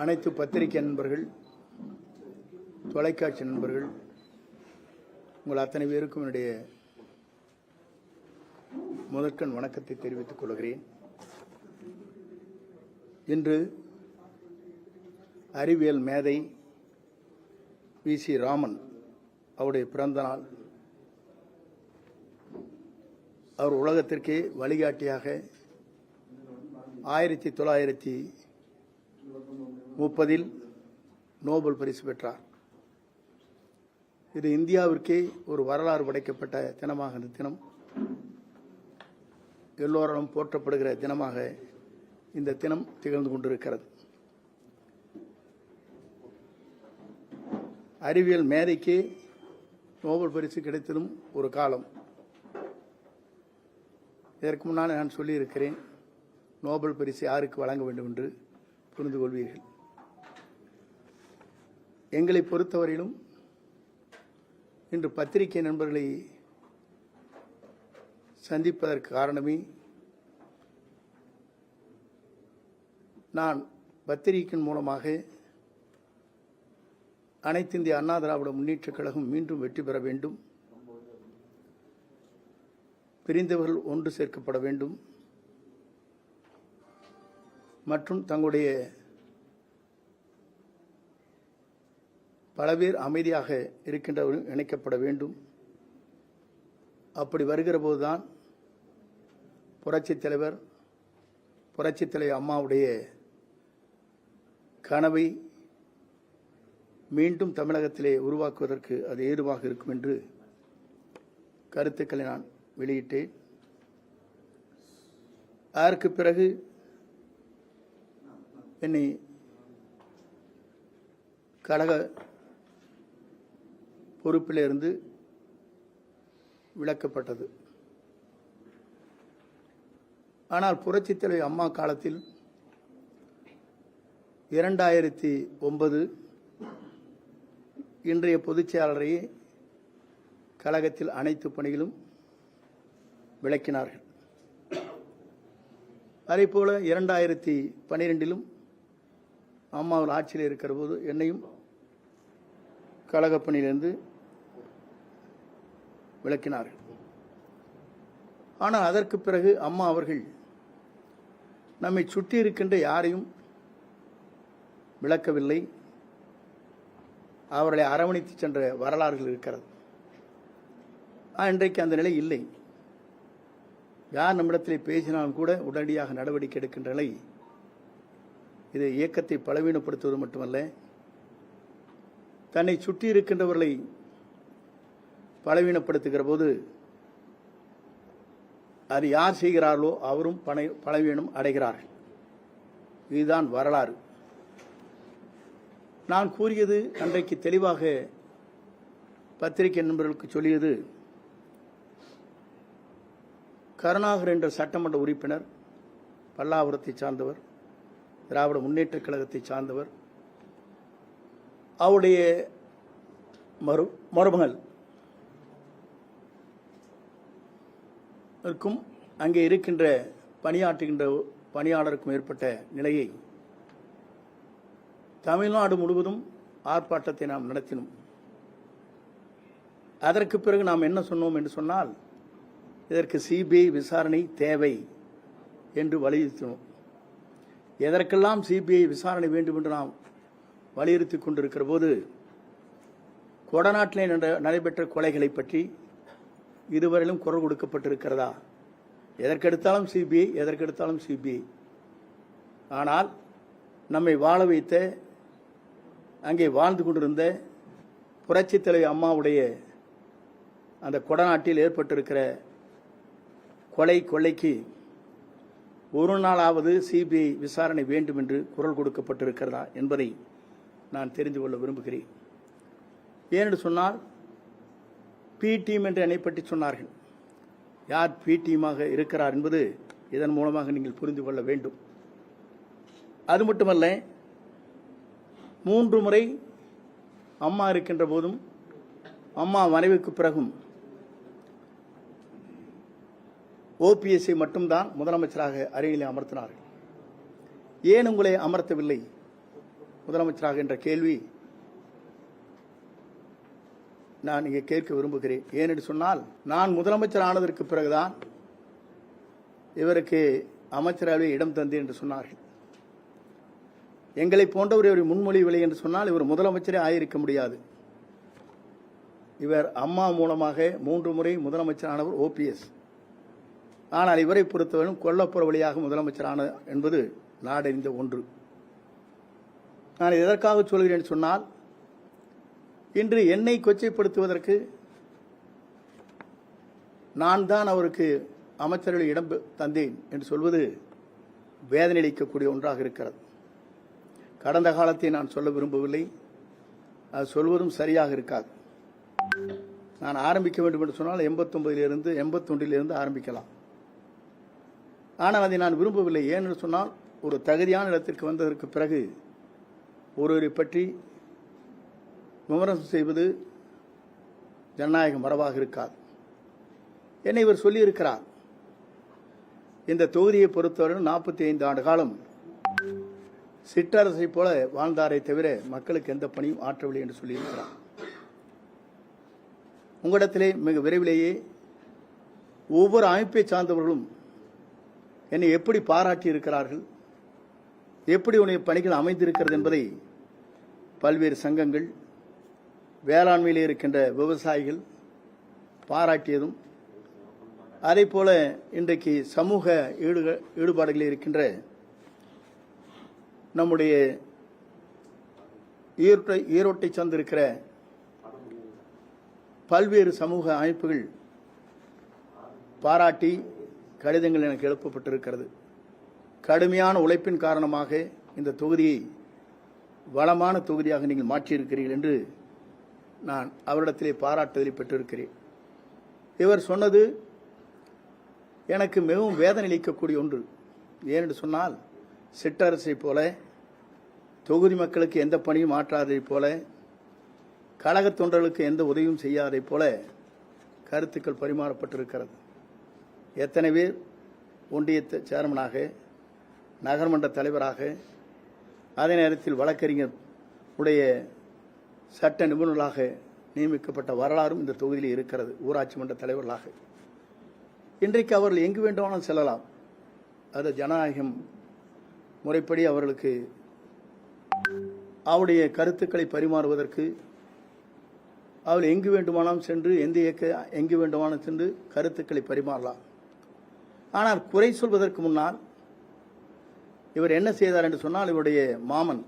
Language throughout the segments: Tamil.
அனைத்து பத்திரிகை நண்பர்கள் தொலைக்காட்சி நண்பர்கள் உங்கள் அத்தனை பேருக்கும் என்னுடைய முதற்கண் வணக்கத்தை தெரிவித்துக் கொள்கிறேன். இன்று அறிவியல் மேதை வி சி ராமன் அவருடைய பிறந்த நாள். அவர் உலகத்திற்கே வழிகாட்டியாக ஆயிரத்தி தொள்ளாயிரத்தி முப்பதில் நோபல் பரிசு பெற்றார். இது இந்தியாவிற்கே ஒரு வரலாறு படைக்கப்பட்ட தினமாக இந்த தினம். எல்லோராலும் போற்றப்படுகிற தினமாக இந்த தினம் திகழ்ந்து கொண்டிருக்கிறது. அறிவியல் மேதைக்கு நோபல் பரிசு கிடைத்ததும் ஒரு காலம். இதற்கு முன்னால் நான் சொல்லியிருக்கிறேன் நோபல் பரிசு யாருக்கு வழங்க வேண்டும் என்று புரிந்து கொள்வீர்கள். எங்களை பொறுத்தவரையிலும் இன்று பத்திரிகை நண்பர்களை சந்திப்பதற்கு காரணமே நான் பத்திரிகையின் மூலமாக அனைத்து இந்திய அண்ணா திராவிட முன்னேற்றக் கழகம் மீண்டும் வெற்றி பெற வேண்டும். பிரிந்தவர்கள் ஒன்று சேர்க்கப்பட வேண்டும். மற்றும் தங்களுடைய பல பேர் அமைதியாக இருக்கின்றவர்கள் இணைக்கப்பட வேண்டும். அப்படி வருகிற போதுதான் புரட்சித் தலைவர் புரட்சித் தலைவர் அம்மாவுடைய கனவை மீண்டும் தமிழகத்திலே உருவாக்குவதற்கு அது ஏதுவாக இருக்கும் என்று கருத்துக்களை நான் வெளியிட்டேன். அதற்கு பிறகு என்னை கழக பொறுப்பிலிருந்து விலக்கப்பட்டது. ஆனால் புரட்சித் தலைவர் அம்மா காலத்தில் இரண்டாயிரத்தி ஒன்பது இன்றைய பொதுச்செயலரையே கழகத்தில் அனைத்து பணிகளும் விளக்கினார்கள். அதேபோல இரண்டாயிரத்தி பனிரெண்டிலும் அம்மாவில் ஆட்சியில் இருக்கிற போது என்னையும் கழகப் பணியிலிருந்து விளக்கினார்கள். ஆனால் அதற்கு பிறகு அம்மா அவர்கள் நம்மை சுற்றி இருக்கின்ற யாரையும் விளக்கவில்லை. அவர்களை அரவணைத்து சென்ற வரலாறுகள் இருக்கிறது. ஆனால் இன்றைக்கு அந்த நிலை இல்லை. யார் நம்மிடத்தில் பேசினாலும் கூட உடனடியாக நடவடிக்கை எடுக்கின்ற நிலை இது இயக்கத்தை பலவீனப்படுத்துவது மட்டுமல்ல தன்னை சுற்றி இருக்கின்றவர்களை பலவீனப்படுத்துகிற போது அது யார் செய்கிறார்களோ அவரும் பனை பலவீனம் அடைகிறார்கள். இதுதான் வரலாறு. நான் கூறியது அன்றைக்கு தெளிவாக பத்திரிகை நண்பர்களுக்கு சொல்லியது கருணாகர் என்ற சட்டமன்ற உறுப்பினர் பல்லாவரத்தை சார்ந்தவர் திராவிட முன்னேற்றக் கழகத்தை சார்ந்தவர் அவருடைய மறு மருமகள் இருக்கும். அங்கே இருக்கின்ற பணியாற்றுகின்ற பணியாளருக்கும் ஏற்பட்ட நிலையை தமிழ்நாடு முழுவதும் ஆர்ப்பாட்டத்தை நாம் நடத்தினோம். அதற்கு பிறகு நாம் என்ன சொன்னோம் என்று சொன்னால் இதற்கு சிபிஐ விசாரணை தேவை என்று வலியுறுத்தினோம். எதற்கெல்லாம் சிபிஐ விசாரணை வேண்டும் என்று நாம் வலியுறுத்தி கொண்டிருக்கிற போது கொடநாட்டிலே நடைபெற்ற கொலைகளை பற்றி இதுவரையிலும் குரல் கொடுக்கப்பட்டிருக்கிறதா? எதற்கெடுத்தாலும் சிபிஐ எதற்கெடுத்தாலும் சிபிஐ. ஆனால் நம்மை வாழ வைத்த அங்கே வாழ்ந்து கொண்டிருந்த புரட்சித் தலைவி அம்மாவுடைய அந்த கொடநாட்டில் ஏற்பட்டிருக்கிற கொலை கொலைக்கு ஒரு நாளாவது சிபிஐ விசாரணை வேண்டும் என்று குரல் கொடுக்கப்பட்டிருக்கிறதா என்பதை நான் தெரிந்து கொள்ள விரும்புகிறேன். ஏனென்று சொன்னால் பி டீம் என்று என்னை பற்றி சொன்னார்கள். யார் பி டீமாக இருக்கிறார் என்பது இதன் மூலமாக நீங்கள் புரிந்து கொள்ள வேண்டும். அது மட்டுமல்ல மூன்று முறை அம்மா இருக்கின்ற போதும் அம்மா மறைவுக்கு பிறகும் ஓபிஎஸ்ஐ மட்டும்தான் முதலமைச்சராக அருகிலே அமர்த்தினார்கள். ஏன் உங்களை அமர்த்தவில்லை? முதலமைச்சராக என்ற கேள்வி நான் இங்கே கேட்க விரும்புகிறேன். ஏனென்று சொன்னால் நான் முதலமைச்சர் ஆனதற்கு பிறகுதான் இவருக்கு அமைச்சரவை இடம் தந்தேன் என்று சொன்னார்கள். எங்களை போன்றவர் இவர் முன்மொழிவில்லை என்று சொன்னால் இவர் முதலமைச்சரே ஆயிருக்க முடியாது. இவர் அம்மா மூலமாக மூன்று முறை முதலமைச்சரானவர் ஓபிஎஸ் ஆனால் இவரை பொறுத்தவரையும் கொல்லப்புற வழியாக முதலமைச்சரான என்பது நாடறிந்த ஒன்று. நான் எதற்காக சொல்கிறேன் சொன்னால் இன்று என்னை கொச்சைப்படுத்துவதற்கு நான் தான் அவருக்கு அமைச்சர்கள் இடம் தந்தேன் என்று சொல்வது வேதனையளிக்கக்கூடிய ஒன்றாக இருக்கிறது. கடந்த காலத்தை நான் சொல்ல விரும்பவில்லை. அது சொல்வதும் சரியாக இருக்காது. நான் ஆரம்பிக்க வேண்டும் என்று சொன்னால் எண்பத்தொன்பதிலிருந்து எண்பத்தொன்றிலிருந்து ஆரம்பிக்கலாம். ஆனால் அதை நான் விரும்பவில்லை. ஏனென்று சொன்னால் ஒரு தகுதியான இடத்திற்கு வந்ததற்கு பிறகு ஒருவரை பற்றி விமர்சனம் செய்வது ஜனநாயக மரபாக இருக்காது. என்னை இவர் சொல்லியிருக்கிறார். இந்த தொகுதியை பொறுத்தவரை நாற்பத்தி ஐந்து ஆண்டு காலம் சிற்றரசை போல வாழ்ந்தாரை தவிர மக்களுக்கு எந்த பணியும் ஆற்றவில்லை என்று சொல்லியிருக்கிறார். உங்களிடத்திலே மிக விரைவிலேயே ஒவ்வொரு அமைப்பை சார்ந்தவர்களும் என்னை எப்படி பாராட்டி இருக்கிறார்கள் எப்படி உன்னுடைய பணிகள் அமைந்திருக்கிறது என்பதை பல்வேறு சங்கங்கள் வேளாண்மையில் இருக்கின்ற விவசாயிகள் பாராட்டியதும் அதே போல இன்றைக்கு சமூக ஈடு ஈடுபாடுகளில் இருக்கின்ற நம்முடைய ஈரோட்டை ஈரோட்டை சார்ந்திருக்கிற பல்வேறு சமூக அமைப்புகள் பாராட்டி கடிதங்கள் எனக்கு எழுப்பப்பட்டிருக்கிறது. கடுமையான உழைப்பின் காரணமாக இந்த தொகுதியை வளமான தொகுதியாக நீங்கள் மாற்றியிருக்கிறீர்கள் என்று நான் அவரிடத்திலே பாராட்டுதலை பெற்றிருக்கிறேன். இவர் சொன்னது எனக்கு மிகவும் வேதனை அளிக்கக்கூடிய ஒன்று. ஏனென்று சொன்னால் சிற்றரசை போல தொகுதி மக்களுக்கு எந்த பணியும் ஆற்றாதைப் போல கழகத் தொண்டர்களுக்கு எந்த உதவியும் செய்யாதைப் போல கருத்துக்கள் பரிமாறப்பட்டிருக்கிறது. எத்தனை பேர் ஒன்றிய சேர்மனாக நகர்மன்ற தலைவராக அதே நேரத்தில் வழக்கறிஞர் உடைய சட்ட நிபுணர்களாக நியமிக்கப்பட்ட வரலாறும் இந்த தொகுதியில் இருக்கிறது ஊராட்சி மன்ற தலைவர்களாக. இன்றைக்கு அவர்கள் எங்கு வேண்டுமானாலும் செல்லலாம். அது ஜனநாயகம் முறைப்படி அவர்களுக்கு அவருடைய கருத்துக்களை பரிமாறுவதற்கு அவள் எங்கு வேண்டுமானாலும் சென்று எந்த இயக்க எங்கு வேண்டுமானாலும் சென்று கருத்துக்களை பரிமாறலாம். ஆனால் குறை சொல்வதற்கு முன்னால் இவர் என்ன செய்தார் என்று சொன்னால் இவருடைய மாமன்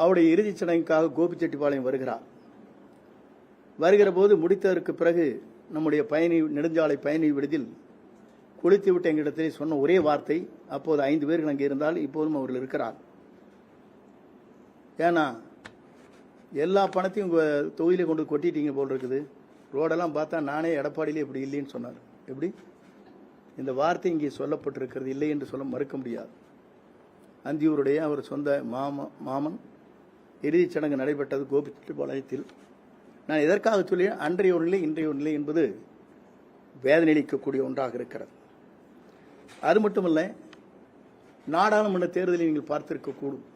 அவருடைய இறுதிச் சடங்குக்காக கோபிச்செட்டிப்பாளையம் வருகிறார். வருகிற போது முடித்ததற்கு பிறகு நம்முடைய பயணி நெடுஞ்சாலை பயணி விடுதில் குளித்து விட்டு எங்களிடத்தில் சொன்ன ஒரே வார்த்தை அப்போது ஐந்து பேர்கள் அங்கே இருந்தால் இப்போதும் அவர்கள் இருக்கிறார். ஏன்னா எல்லா பணத்தையும் உங்கள் தொகுதியில் கொண்டு கொட்டிட்டீங்க போல் இருக்குது. ரோடெல்லாம் பார்த்தா நானே எடப்பாடியிலே இப்படி இல்லைன்னு சொன்னார். எப்படி? இந்த வார்த்தை இங்கே சொல்லப்பட்டிருக்கிறது இல்லை என்று சொல்ல மறுக்க முடியாது. அந்தியூருடைய அவர் சொந்த மாம மாமன் இறுதிச் சடங்கு நடைபெற்றது கோபிச்செட்டிப்பாளையத்தில். நான் எதற்காக சொல்லி அன்றைய ஒரு நிலை இன்றைய ஒரு நிலை என்பது வேதனையளிக்கக்கூடிய ஒன்றாக இருக்கிறது. அது மட்டுமல்ல நாடாளுமன்ற தேர்தலை நீங்கள் பார்த்திருக்கக்கூடும்.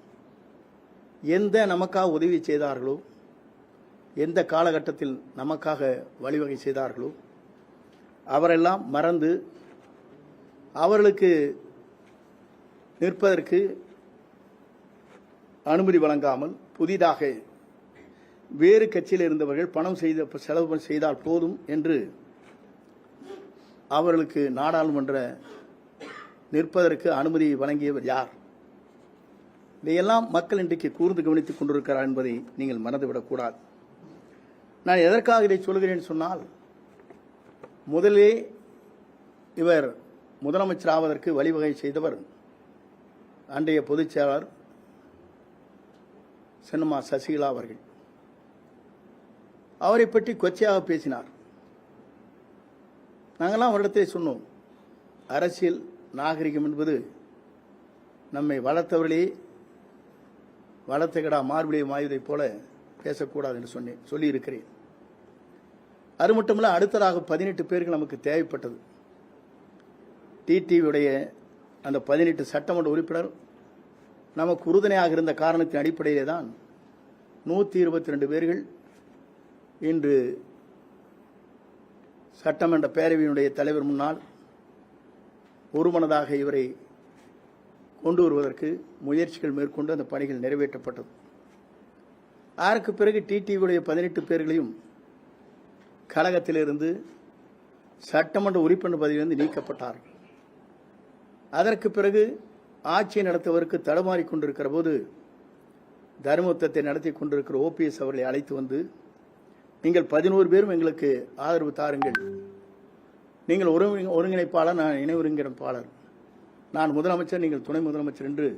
எந்த நமக்காக உதவி செய்தார்களோ எந்த காலகட்டத்தில் நமக்காக வழிவகை செய்தார்களோ அவரெல்லாம் மறந்து அவர்களுக்கு நிற்பதற்கு அனுமதி வழங்காமல் புதிதாக வேறு கட்சியில் இருந்தவர்கள் பணம் செய்த செலவு செய்தால் போதும் என்று அவர்களுக்கு நாடாளுமன்ற நிற்பதற்கு அனுமதி வழங்கியவர் யார்? இதையெல்லாம் மக்கள் இன்றைக்கு கூர்ந்து கவனித்துக் கொண்டிருக்கிறார் என்பதை நீங்கள் மறந்துவிடக்கூடாது நான் எதற்காக இதை சொல்கிறேன் சொன்னால் முதலே இவர் முதலமைச்சர் ஆவதற்கு வழிவகை செய்தவர் அன்றைய பொதுச் செயலாளர் சென்னம்மா சசிகலா அவர்கள். அவரை பற்றி கொச்சையாக பேசினார். நாங்களாம் அவரிடத்தை சொன்னோம் அரசியல் நாகரிகம் என்பது நம்மை வளர்த்தவர்களே வளர்த்த கடா மார்பிளையை மாய்வதைப் போல பேசக்கூடாது என்று சொன்னேன் சொல்லியிருக்கிறேன். அது மட்டுமல்ல அடுத்ததாக பதினெட்டு பேருக்கு நமக்கு தேவைப்பட்டது. டிடிவியுடைய அந்த பதினெட்டு சட்டமன்ற உறுப்பினர் நமக்கு உறுதுணையாக இருந்த காரணத்தின் அடிப்படையிலே தான் நூற்றி இருபத்தி ரெண்டு பேர்கள் இன்று சட்டமன்ற பேரவையினுடைய தலைவர் முன்னால் ஒருமனதாக இவரை கொண்டு வருவதற்கு முயற்சிகள் மேற்கொண்டு அந்த பணிகள் நிறைவேற்றப்பட்டது. அதற்கு பிறகு டிடிவியுடைய பதினெட்டு பேர்களையும் கழகத்திலிருந்து சட்டமன்ற உறுப்பினர் பதவியிலிருந்து நீக்கப்பட்டார்கள். அதற்கு பிறகு ஆட்சியை நடத்துவதற்கு தடுமாறி கொண்டிருக்கிற போது தர்மயுத்தத்தை நடத்தி கொண்டிருக்கிற ஓபிஎஸ் அவர்களை அழைத்து வந்து நீங்கள் பதினோரு பேரும் எங்களுக்கு ஆதரவு தாருங்கள். நீங்கள் ஒரு ஒருங்கிணைப்பாளர் நான் இணை ஒருங்கிணைப்பாளர். நான் முதலமைச்சர் நீங்கள் துணை முதலமைச்சர் என்று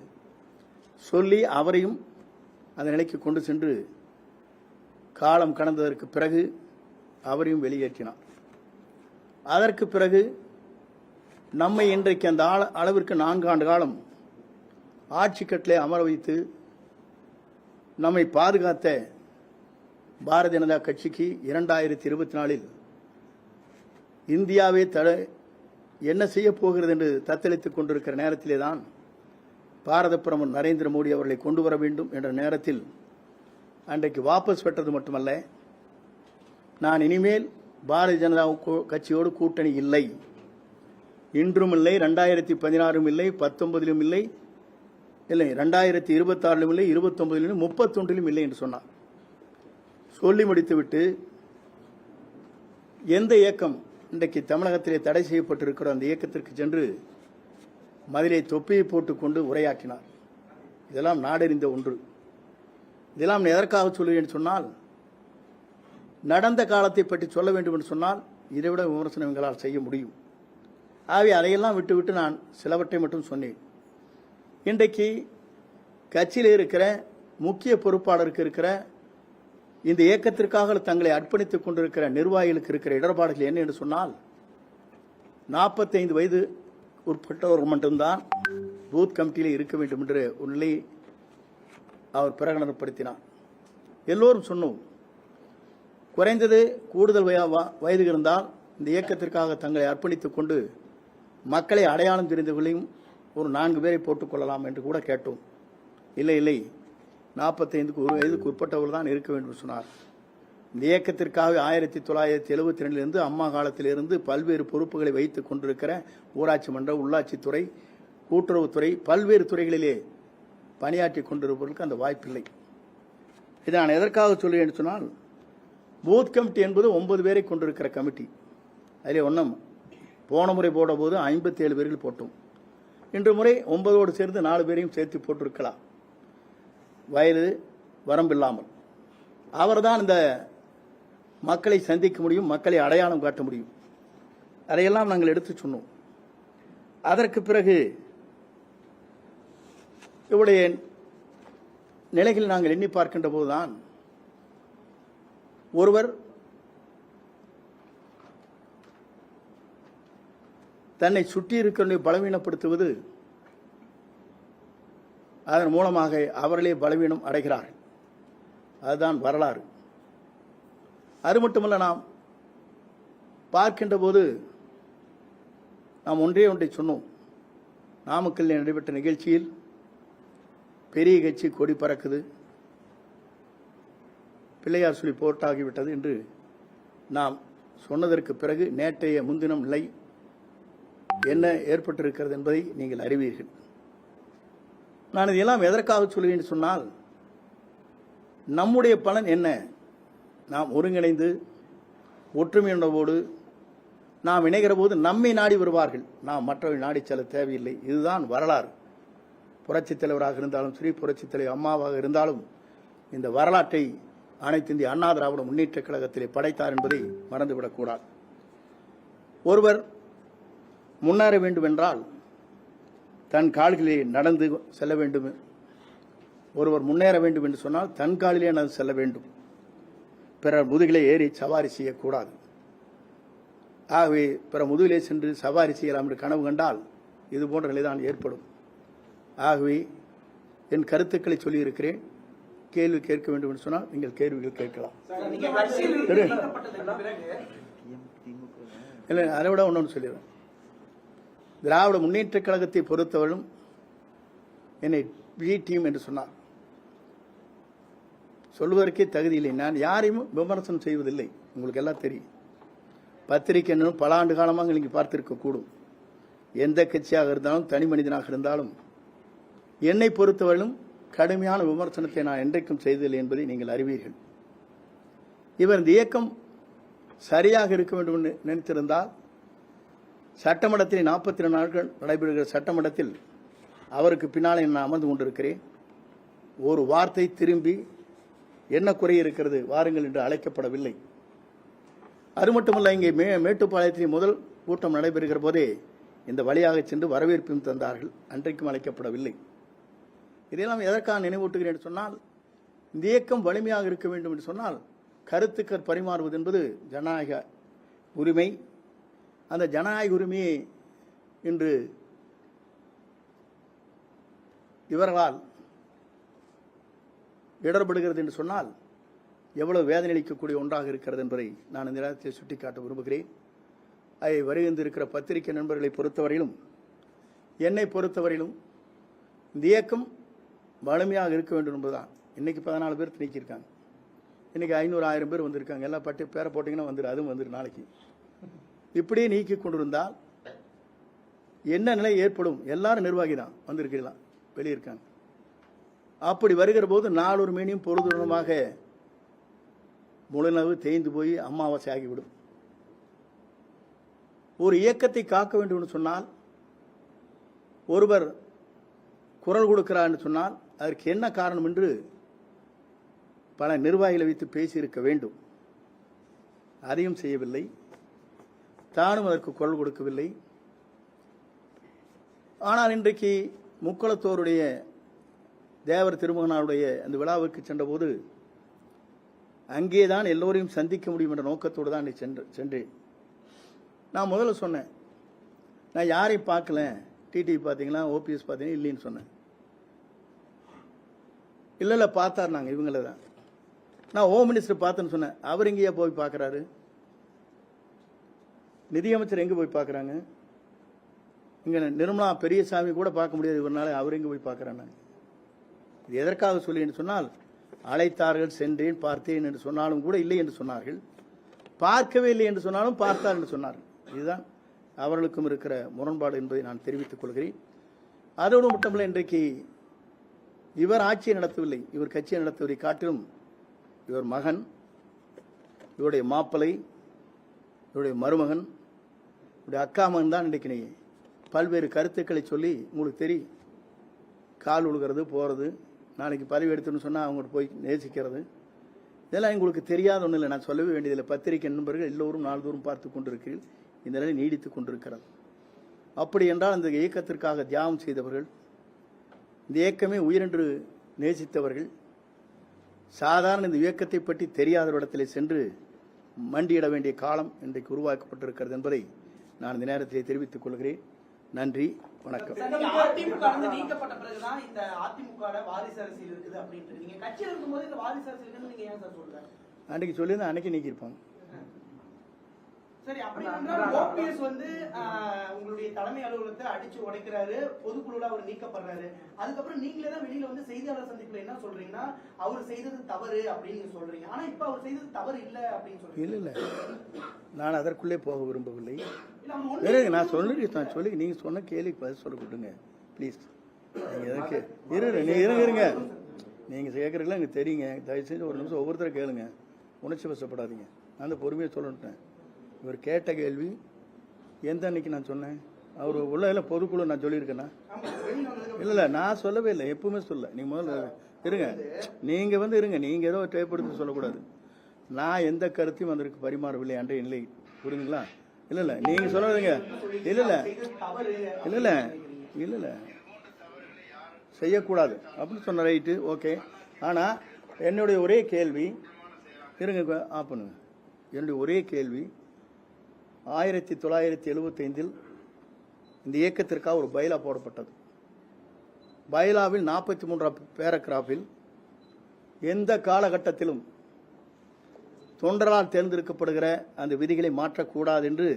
சொல்லி அவரையும் அந்த நிலைக்கு கொண்டு சென்று காலம் கடந்ததற்கு பிறகு அவரையும் வெளியேற்றினார். அதற்கு பிறகு நம்மை இன்றைக்கு அந்த அளவிற்கு நான்கு ஆண்டு காலம் ஆட்சி கட்டிலே அமர வைத்து நம்மை பாதுகாத்த பாரதிய ஜனதா கட்சிக்கு இரண்டாயிரத்தி இருபத்தி நாலில் இந்தியாவே தட என்ன செய்ய போகிறது என்று தத்தளித்துக் கொண்டிருக்கிற நேரத்திலே தான் பாரத பிரமன் நரேந்திர மோடி அவர்களை கொண்டு வர வேண்டும் என்ற நேரத்தில் அன்றைக்கு வாபஸ் பெற்றது மட்டுமல்ல நான் இனிமேல் பாரதிய ஜனதா கட்சியோடு கூட்டணி இல்லை. இன்றும் இல்லை ரெண்டாயிரத்தி பதினாறும் இல்லை பத்தொன்பதிலும் இல்லை இல்லை ரெண்டாயிரத்தி இருபத்தாறிலும் இல்லை இருபத்தொன்பதிலும் முப்பத்தொன்றிலும் இல்லை என்று சொன்னார். சொல்லி முடித்துவிட்டு எந்த இயக்கம் இன்றைக்கு தமிழகத்திலே தடை செய்யப்பட்டிருக்கிற அந்த இயக்கத்திற்கு சென்று மதிலை தொப்பியை போட்டுக்கொண்டு உரையாற்றினார். இதெல்லாம் நாடறிந்த ஒன்று. இதெல்லாம் எதற்காக சொல்லுவேன் சொன்னால் நடந்த காலத்தை பற்றி சொல்ல வேண்டும் என்று சொன்னால் இதைவிட விமர்சனம் எங்களால் செய்ய முடியும். ஆகவே அதையெல்லாம் விட்டுவிட்டு நான் சிலவற்றை மட்டும் சொன்னேன். இன்றைக்கு கட்சியில் இருக்கிற முக்கிய பொறுப்பாளருக்கு இருக்கிற இந்த இயக்கத்திற்காக தங்களை அர்ப்பணித்துக் கொண்டிருக்கிற நிர்வாகிகளுக்கு இருக்கிற இடர்பாடுகள் என்ன என்று சொன்னால் நாற்பத்தைந்து வயது உட்பட்டவர்கள் மட்டும்தான் பூத் கமிட்டியில் இருக்க வேண்டும் என்று ஒரு அவர் பிரகடனப்படுத்தினார். எல்லோரும் சொன்னோம் குறைந்தது கூடுதல் வய- வயது இருந்தால் இந்த இயக்கத்திற்காக தங்களை அர்ப்பணித்துக் கொண்டு மக்களை அடையாளம் தெரிந்தவர்களையும் ஒரு நான்கு பேரை போட்டுக்கொள்ளலாம் என்று கூட கேட்டோம். இல்லை இல்லை. நாற்பத்தைந்துக்கு ஒரு வயதுக்கு உட்பட்டவர்கள் தான் இருக்க வேண்டும் சொன்னார். இந்த இயக்கத்திற்காக ஆயிரத்தி தொள்ளாயிரத்தி எழுபத்தி ரெண்டிலிருந்து அம்மா காலத்திலிருந்து பல்வேறு பொறுப்புகளை வைத்துக் கொண்டிருக்கிற ஊராட்சி மன்ற உள்ளாட்சித்துறை கூட்டுறவுத்துறை பல்வேறு துறைகளிலே பணியாற்றி கொண்டிருப்பவர்களுக்கு அந்த வாய்ப்பில்லை. இதை நான் எதற்காக சொல்லுவேன் சொன்னால் பூத் கமிட்டி என்பது ஒன்பது பேரை கொண்டிருக்கிற கமிட்டி. அதிலே ஒன்றும் போன முறை போடும்போது ஐம்பத்தி ஏழு பேர்கள் போட்டோம். இன்று முறை ஒன்பதோடு சேர்ந்து நாலு பேரையும் சேர்த்து போட்டிருக்கலாம். வயது வரம்பில்லாமல் அவர்தான் இந்த மக்களை சந்திக்க முடியும் மக்களை அடையாளம் காட்ட முடியும். அதையெல்லாம் நாங்கள் எடுத்து சொன்னோம். அதற்கு பிறகு இவருடைய நிலைகள் நாங்கள் எண்ணி பார்க்கின்ற போதுதான் ஒருவர் தன்னை சுற்றி இருக்கிறவனை பலவீனப்படுத்துவது அதன் மூலமாக அவர்களே பலவீனம் அடைகிறார்கள். அதுதான் வரலாறு. அது மட்டுமல்ல நாம் பார்க்கின்ற போது நாம் ஒன்றே ஒன்றை சொன்னோம். நாமக்கல்லில் நடைபெற்ற நிகழ்ச்சியில் பெரிய கட்சி கொடி பறக்குது. பிள்ளையார் சொல்லி போட்டாகிவிட்டது என்று நாம் சொன்னதற்கு பிறகு நேற்றைய முன்தினம் நிலை என்ன ஏற்பட்டிருக்கிறது என்பதை நீங்கள் அறிவீர்கள். நான் இதெல்லாம் எதற்காக சொல்லுவேன் சொன்னால் நம்முடைய பலன் என்ன? நாம் ஒருங்கிணைந்து ஒற்றுமையுணர்வோடு நாம் இணைகிற போது நம்மை நாடி வருவார்கள். நாம் மற்றவர்கள் நாடி செல்ல தேவையில்லை. இதுதான் வரலாறு. புரட்சித் தலைவராக இருந்தாலும் சரி புரட்சித் தலைவர் அம்மாவாக இருந்தாலும் இந்த வரலாற்றை அனைத்து இந்திய அண்ணா திராவிட முன்னேற்ற கழகத்திலே படைத்தார் என்பதை மறந்துவிடக்கூடாது ஒருவர் முன்னேற வேண்டும் என்றால் தன் கால்களிலே நடந்து செல்ல வேண்டும். ஒருவர் முன்னேற வேண்டும் என்று சொன்னால் தன் காலிலே நடந்து செல்ல வேண்டும். பிறர் முதுகிலே ஏறி சவாரி செய்யக்கூடாது. ஆகவே பிற முதுகிலே சென்று சவாரி செய்யலாம் என்று கனவு கண்டால் இது போன்ற நிலைதான் ஏற்படும். ஆகவே என் கருத்துக்களை சொல்லியிருக்கிறேன். கேள்வி கேட்க வேண்டும் என்று சொன்னால் நீங்கள் கேள்விகள் கேட்கலாம். இல்லை அதை விட ஒன்று சொல்லிடுறேன். திராவிட முன்னேற்ற கழகத்தை பொறுத்தவரும் என்னை விஜய் டீம் என்று சொன்னார். சொல்வதற்கே தகுதி இல்லை. நான் யாரையும் விமர்சனம் செய்வதில்லை. உங்களுக்கு எல்லாம் தெரியும். பத்திரிகை என்னும் பல ஆண்டு காலமாக நீங்கள் பார்த்திருக்க கூடும். எந்த கட்சியாக இருந்தாலும் தனி மனிதனாக இருந்தாலும் என்னை பொறுத்தவரையிலும் கடுமையான விமர்சனத்தை நான் என்றைக்கும் செய்ததில்லை என்பதை நீங்கள் அறிவீர்கள். இவர் இந்த இயக்கம் சரியாக இருக்க வேண்டும் என்று நினைத்திருந்தால் சட்டமன்றத்தில் நாற்பத்தி ரெண்டு நாட்கள் நடைபெறுகிற சட்டமன்றத்தில் அவருக்கு பின்னாலே நான் அமர்ந்து கொண்டிருக்கிறேன். ஒரு வார்த்தை திரும்பி என்ன குறை இருக்கிறது வாருங்கள் என்று அழைக்கப்படவில்லை. அது மட்டுமல்ல இங்கே மே மேட்டுப்பாளையத்தில் முதல் கூட்டம் நடைபெறுகிற போதே இந்த வழியாக சென்று வரவேற்பும் தந்தார்கள். அன்றைக்கும் அழைக்கப்படவில்லை. இதையெல்லாம் எதற்காக நினைவூட்டுகிறேன் என்று சொன்னால் இந்த இயக்கம் வலிமையாக இருக்க வேண்டும் என்று சொன்னால் கருத்துக்கள் பரிமாறுவது என்பது ஜனநாயக உரிமை அந்த ஜனநாயக உரிமையை இன்று இவர்களால் இடர்படுகிறது என்று சொன்னால் எவ்வளவு வேதனை அளிக்கக்கூடிய ஒன்றாக இருக்கிறது என்பதை நான் இந்த நேரத்தில் சுட்டிக்காட்ட விரும்புகிறேன். அதை வருகின்றிருக்கிற பத்திரிகை நண்பர்களை பொறுத்தவரையிலும் என்னை பொறுத்தவரையிலும் இந்த இயக்கம் வலிமையாக இருக்க வேண்டும் என்பதுதான். இன்னைக்கு பதினாலு பேர் நீக்கியிருக்காங்க இன்னைக்கு ஐநூறு ஆயிரம் பேர் வந்திருக்காங்க. எல்லாம் பட்டு பேரை போட்டிங்கன்னா வந்துடும் அதுவும் வந்துடும் நாளைக்கு. இப்படியே நீக்கி கொண்டிருந்தால் என்ன நிலை ஏற்படும்? எல்லாரும் நிர்வாகி தான் வந்திருக்கலாம் வெளியிருக்காங்க அப்படி வருகிற போது நாளொரு மீனியும் பொழுதுடனமாக முழுநவு தேய்ந்து போய் அமாவாசை ஆகிவிடும். ஒரு இயக்கத்தை காக்க வேண்டும் என்று சொன்னால் ஒருவர் குரல் கொடுக்கிறார்னு சொன்னால் அதற்கு என்ன காரணம் என்று பல நிர்வாகிகளை வைத்து பேசியிருக்க வேண்டும். அதையும் செய்யவில்லை. தானும் அதற்கு குரல் கொடுக்கவில்லை. ஆனால் இன்றைக்கு முக்குளத்தோருடைய தேவர் திருமகனாருடைய அந்த விழாவுக்கு சென்றபோது அங்கேதான் எல்லோரையும் சந்திக்க முடியும் என்ற நோக்கத்தோடு தான் சென்று சென்றேன். நான் முதல்ல சொன்னேன். நான் யாரையும் பார்க்கல? டிடிவி பார்த்தீங்களா? ஓபிஎஸ் பார்த்தீங்கன்னா இல்லைன்னு சொன்னேன். இல்லை இல்லை பார்த்தார் நாங்கள் இவங்கள தான் நான் ஹோம் மினிஸ்டர் பார்த்தேன்னு சொன்னேன். அவர் எங்கேயா போய் பார்க்குறாரு? நிதியமைச்சர் எங்கே போய் பார்க்குறாங்க இங்கே நிர்மலா பெரியசாமி கூட பார்க்க முடியாது. இவரால் அவர் எங்கே போய் பார்க்குறாங்க இது எதற்காக சொல்லி என்று சொன்னால் அழைத்தார்கள் சென்றேன் பார்த்தேன் என்று சொன்னாலும் கூட இல்லை என்று சொன்னார்கள். பார்க்கவே இல்லை என்று சொன்னாலும் பார்த்தார் என்று சொன்னார்கள் இதுதான் அவர்களுக்கும் இருக்கிற முரண்பாடு என்பதை நான் தெரிவித்துக் கொள்கிறேன். அதோடு மட்டுமல்ல இன்றைக்கு இவர் ஆட்சியை நடத்தவில்லை. இவர் கட்சியை நடத்துவதை காட்டிலும் இவர் மகன் இவருடைய மாப்பிளை இவருடைய மருமகன் உடைய அக்கா மகன் தான் இன்றைக்கு நீ. பல்வேறு கருத்துக்களை சொல்லி உங்களுக்கு தெரியும் கால் உழுகிறது போகிறது. நாளைக்கு பதவி எடுத்துன்னு சொன்னால் அவங்கள்ட்ட போய் நேசிக்கிறது. இதெல்லாம் எங்களுக்கு தெரியாத ஒன்றும் இல்லை. நான் சொல்லவே வேண்டியதில்லை. பத்திரிகை நண்பர்கள் எல்லோரும் நாள்தோறும் பார்த்து கொண்டிருக்கிறீர்கள். இந்த நிலை நீடித்து கொண்டிருக்கிறது. அப்படி என்றால் அந்த இயக்கத்திற்காக தியாகம் செய்தவர்கள் இந்த இயக்கமே உயிரென்று நேசித்தவர்கள் சாதாரண இந்த இயக்கத்தை பற்றி தெரியாத இடத்திலே சென்று மண்டியிட வேண்டிய காலம் இன்றைக்கு உருவாக்கப்பட்டிருக்கிறது என்பதை நான் இந்த நேரத்திலே தெரிவித்துக் கொள்கிறேன். நன்றி வணக்கம். அன்றைக்கு சொல்லியிருந்தா அன்னைக்கு நீக்கியிருப்பாங்க சரி அப்படி ஓபிஎஸ் வந்து உங்களுடைய தலைமை அலுவலகத்தை அடிச்சு உடைக்கிறாரு. பொதுக்குழுல அவர் நீக்கப்படுறாரு. அதுக்கப்புறம் நீங்களே தான் வெளியில வந்து செய்தியாளர் சந்திப்புல என்ன சொல்றீங்கன்னா அவர் செய்தது தவறு அப்படின்னு சொல்றீங்க. ஆனா இப்ப அவர் செய்தது தவறு இல்ல அப்படின்னு சொல்றீங்க. இல்லை இல்லை. நான் அதற்குள்ளே போக விரும்பவில்லை. இருங்க நான் சொல்லி நான் சொல்லி நீங்கள் சொன்ன கேள்விக்கு பதில் சொல்ல கொடுங்க. ப்ளீஸ் நீங்கள் எதுக்கு இருங்க நீ இருங்க இருங்க. நீங்கள் கேட்குறீங்களா எனக்கு தெரியுங்க. தயவு செஞ்சு ஒரு நிமிஷம் ஒவ்வொருத்தரை கேளுங்க. உணர்ச்சி வசப்படாதீங்க. நான் அந்த பொறுமையை சொல்லட்டேன் இவர் கேட்ட கேள்வி எந்த அன்னைக்கு நான் சொன்னேன்? அவர் உள்ள இல்லை பொதுக்குழு நான் வந்ததுக்கு இல்லை இல்லை நான் சொல்லவே இல்லை. எப்பவுமே சொல்ல. நீங்கள் முதல்ல இருங்க. நீங்கள் வந்து இருங்க. நீங்கள் ஏதோ டேப் எடுத்து சொல்லக்கூடாது. நான் எந்த கருத்தையும் அதற்கு பரிமாறவில்லை. அன்றைய நிலை. புரியுதுங்களா இல்லை இல்லை. நீங்கள் சொல்லாதீங்க. இல்லை இல்லை. செய்தது இல்லை இல்லை. இல்லை இல்லை. செய்யக்கூடாது. அப்படின்னு சொன்ன ரைட்டு ஓகே ஆனால் என்னுடைய ஒரே கேள்வி இருங்க ஆஃப் பண்ணுங்க. என்னுடைய ஒரே கேள்வி ஆயிரத்தி தொள்ளாயிரத்தி எழுபத்தைந்தில் இந்த இயக்கத்திற்காக ஒரு பைலா போடப்பட்டது. பைலாவில் நாற்பத்தி மூன்றாம் பேராகிராஃபில் எந்த காலகட்டத்திலும் தொண்டரால் தேர்ந்தெடுக்கப்படுகிற அந்த விதிகளை மாற்றக்கூடாது என்று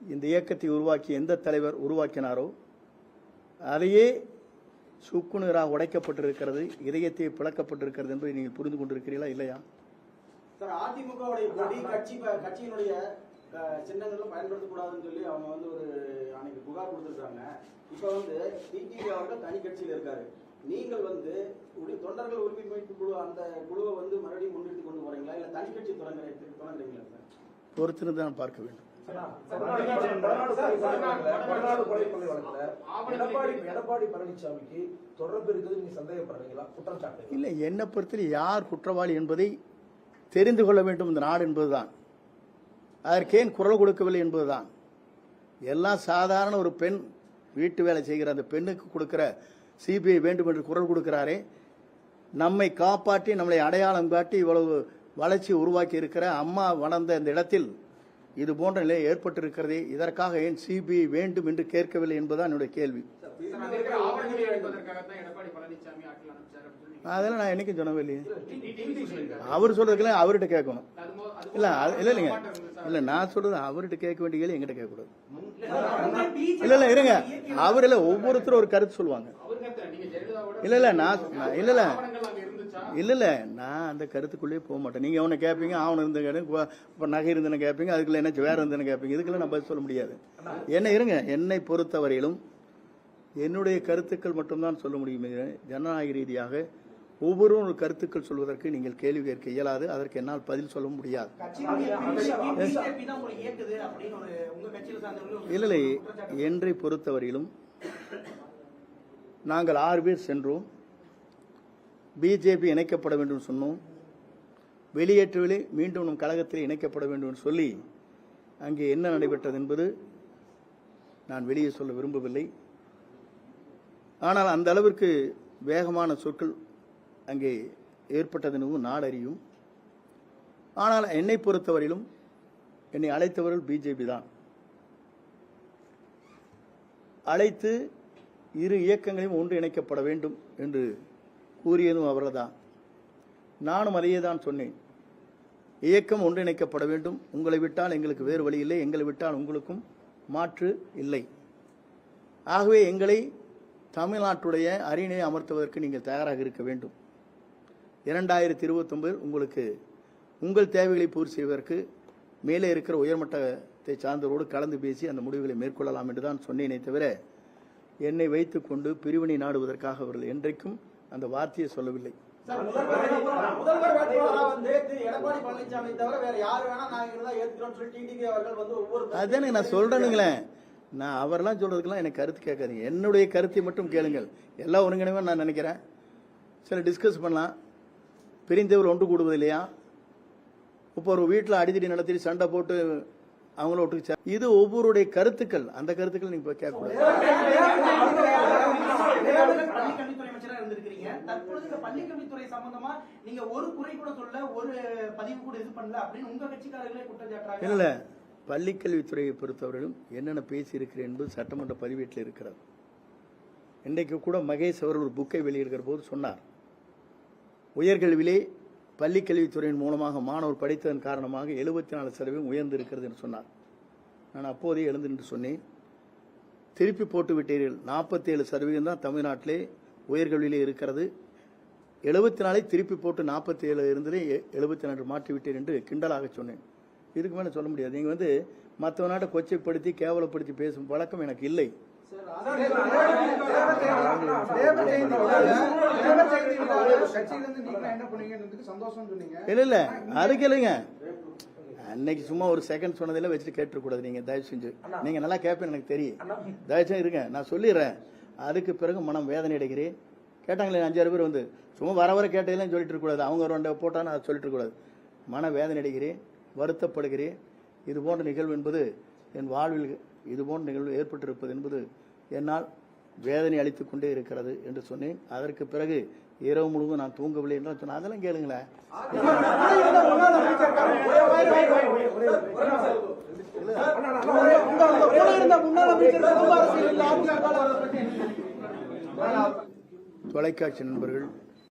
இந்த இயக்கத்தை உருவாக்கிய எந்த தலைவர் உருவாக்கினாரோ அதையே சுக்குநீராக உடைக்கப்பட்டிருக்கிறது இதயத்தை பிளக்கப்பட்டிருக்கிறது என்பதை நீங்கள் புரிந்து கொண்டிருக்கிறீர்களா இல்லையா? சார் அதிமுகவுடைய கொடி கட்சி கட்சியினுடைய சின்னங்களும் பயன்படுத்தக்கூடாதுன்னு சொல்லி அவங்க வந்து ஒரு அன்னைக்கு புகார் கொடுத்துருக்காங்க. இப்போ வந்து டிடிவி அவர்கள் தனி கட்சியில் இருக்காரு. நீங்கள் வந்து தொண்டர்கள் உரிமை மீட்பு குழு அந்த குழுவை வந்து மறுபடியும் முன்னிறுத்தி கொண்டு போறீங்களா இல்ல தனி கட்சி தொடங்குற தொடங்குறீங்களா சார் பொறுத்திருந்து தான் பார்க்க வேண்டும் எடப்பாடி எடப்பாடி பழனிசாமிக்கு தொடர்பு இருக்குது நீங்க சந்தேகப்படுறீங்களா குற்றச்சாட்டு இல்லை என்னை பொறுத்தவரை யார் குற்றவாளி என்பதை தெரிந்து கொள்ள வேண்டும் இந்த நாடு என்பதுதான் அதற்கேன் குரல் கொடுக்கவில்லை என்பதுதான் எல்லாம் சாதாரண ஒரு பெண் வீட்டு வேலை செய்கிற அந்த பெண்ணுக்கு கொடுக்கிற சிபிஐ வேண்டும் என்று குரல் கொடுக்கிறாரே. நம்மை காப்பாற்றி நம்மளை அடையாளம் காட்டி இவ்வளவு வளர்ச்சி உருவாக்கி இருக்கிற அம்மா வளர்ந்த இந்த இடத்தில் இது போன்ற நிலை ஏற்பட்டிருக்கிறதே. இதற்காக ஏன் சிபிஐ வேண்டும் என்று கேட்கவில்லை என்பதுதான் என்னுடைய கேள்வி. அதெல்லாம் நான் என்னைக்கும் சொன்னவே இல்லையே. அவர் சொல்றதுக்கெல்லாம் அவர்கிட்ட கேட்கணும். அது இல்ல இல்ல இல்லைங்க. இல்ல நான் சொல்றது அவர்கிட்ட கேட்க வேண்டிய கேள்வி எங்கிட்ட கேட்கக்கூடாது. உங்களை இல்ல இல்ல இருங்க. அவர் இல்ல ஒவ்வொருத்தரும் ஒரு கருத்து சொல்லுவாங்க அவர் கருத்துல நீங்க ஜெயலலிதாவோட இல்ல இல்ல நான் இல்ல இல்ல. இல்ல இல்ல நான் அந்த கருத்துக்குள்ளேயே போக மாட்டேன். நீங்க அவனை கேட்பீங்க அவனை இருந்து கேட்பீங்க இப்ப நகை இருந்தன கேட்பீங்க அதுக்குள்ள என்ன வேற இருந்தன கேட்பீங்க இதுக்கெல்லாம் நான் பதில் சொல்ல முடியாது. என்ன இருங்க என்னை பொறுத்தவரையிலும் என்னுடைய கருத்துக்கள் மட்டும்தான் சொல்ல முடியும் ஜனநாயக ரீதியாக ஒரு கருத்துக்கள் சொல்வதற்கு நீங்கள் கேள்வி கேட்க இயலாது. அதற்கு என்னால் பதில் சொல்ல முடியாது. கட்சியினுடைய பிரிவு BJP தான் உங்களை இயக்குது அப்படின்னு ஒரு உங்க கட்சியில சார்ந்தவர்கள் ஒரு இல்லை குற்றச்சாட்டு என்றை பொறுத்தவரையிலும் நாங்கள் ஆறு பேர் சென்றோம். பிஜேபி இணைக்கப்பட வேண்டும் சொன்னோம். வெளியேற்றவிலே மீண்டும் நம் கழகத்தில் இணைக்கப்பட வேண்டும் என்று சொல்லி அங்கே என்ன நடைபெற்றது என்பது நான் வெளியே சொல்ல விரும்பவில்லை. ஆனால் அந்த அளவிற்கு வேகமான சொற்கள் அங்கே ஏற்பட்டதெனவும் நாடறியும். ஆனால் என்னை பொறுத்தவரையிலும் என்னை அழைத்தவர்கள் பிஜேபி தான். அழைத்து இரு இயக்கங்களையும் ஒன்று இணைக்கப்பட வேண்டும் என்று கூறியதும் அவர்தான். நானும் அதையே தான் சொன்னேன். இயக்கம் ஒன்றிணைக்கப்பட வேண்டும். உங்களை விட்டால் எங்களுக்கு வேறு வழி இல்லை. எங்களை விட்டால் உங்களுக்கும் மாற்று இல்லை. ஆகவே எங்களை தமிழ்நாட்டுடைய அரியணையை அமர்த்துவதற்கு நீங்கள் தயாராக இருக்க வேண்டும். இரண்டாயிரத்தி இருபத்தொன்பதில் உங்களுக்கு உங்கள் தேவைகளை பூர்த்தி செய்வதற்கு மேலே இருக்கிற உயர்மட்டத்தை சார்ந்தவரோடு கலந்து பேசி அந்த முடிவுகளை மேற்கொள்ளலாம் என்று தான் சொன்னேனே தவிர என்னை வைத்துக்கொண்டு பிரிவினை நாடுவதற்காக அவர்கள் என்றைக்கும் அந்த வார்த்தையை சொல்லவில்லை. அதுதானே நான் சொல்றேனுங்களேன் நான் அவரெல்லாம் சொல்றதுக்கெல்லாம் எனக்கு கருத்து கேட்காதீங்க. என்னுடைய கருத்தை மட்டும் கேளுங்கள். எல்லாம் ஒருங்கிணைவே நான் நினைக்கிறேன். சரி டிஸ்கஸ் பண்ணலாம். பிரிந்தவர் ஒன்று கூடுவது இல்லையா இப்போ ஒரு வீட்டில் அடிதடி நடத்தி சண்டை போட்டு அவங்கள விட்டு இது ஒவ்வொருடைய கருத்துக்கள். அந்த கருத்துக்கள் நீங்க போய் கேட்கக்கூடாது. இல்ல பள்ளிக்கல்வித்துறையை பொறுத்தவரையிலும் என்னென்ன பேசியிருக்கிறேன் என்பது சட்டமன்ற பதிவேட்டில் இருக்கிறது. இன்றைக்கு கூட மகேஷ் அவர் ஒரு புக்கை வெளியிடுகிற போது சொன்னார். உயர்கல்வியிலே பள்ளிக்கல்வித்துறையின் மூலமாக மாணவர் படித்ததன் காரணமாக எழுபத்தி நாலு சதவீதம் உயர்ந்திருக்கிறது என்று சொன்னார் நான் அப்போதே எழுந்து நின்று சொன்னேன் திருப்பி போட்டு விட்டீர்கள் நாற்பத்தேழு சதவீதம் தான் தமிழ்நாட்டிலே உயர்கல்வியிலே இருக்கிறது எழுபத்தி நாளை திருப்பி போட்டு நாற்பத்தி ஏழு இருந்ததே எழுபத்தி நாலு மாற்றி விட்டேன் என்று கிண்டலாக சொன்னேன் இதுக்கு மேலே சொல்ல முடியாது நீங்கள் வந்து மற்ற நாட்டை கொச்சைப்படுத்தி கேவலப்படுத்தி பேசும் பழக்கம் எனக்கு இல்லை இல்லை இல்லை. அதுக்கு இல்லைங்க அன்னைக்கு சும்மா ஒரு செகண்ட் சொன்னதில் வச்சுட்டு கேட்டுக்கூடாது நீங்கள் தயவு செஞ்சு. நீங்கள் நல்லா கேட்பேன்னு எனக்கு தெரியும். தயவு செஞ்சு இருங்க. நான் சொல்லிடுறேன். அதுக்கு பிறகு மனம் வேதனை அடைகிறேன். கேட்டாங்களே அஞ்சாறு பேர் வந்து சும்மா வர வர கேட்டதெல்லாம் சொல்லிட்டு இருக்கக்கூடாது. அவங்க ரெண்டு போட்டான்னு அதை சொல்லிட்டு இருக்கக்கூடாது. மன வேதனை அடைகிறேன். வருத்தப்படுகிறேன். இது போன்ற நிகழ்வு என்பது என் வாழ்வில் இது போன்ற நிகழ்வு ஏற்பட்டிருப்பது என்பது என்னால் வேதனை அளித்துக் கொண்டே இருக்கிறது என்று சொன்னேன். அதற்கு பிறகு இரவு முழுவதும் நான் தூங்கவில்லை என்று சொன்னேன் அதெல்லாம் கேளுங்களேன். தொலைக்காட்சி நண்பர்கள்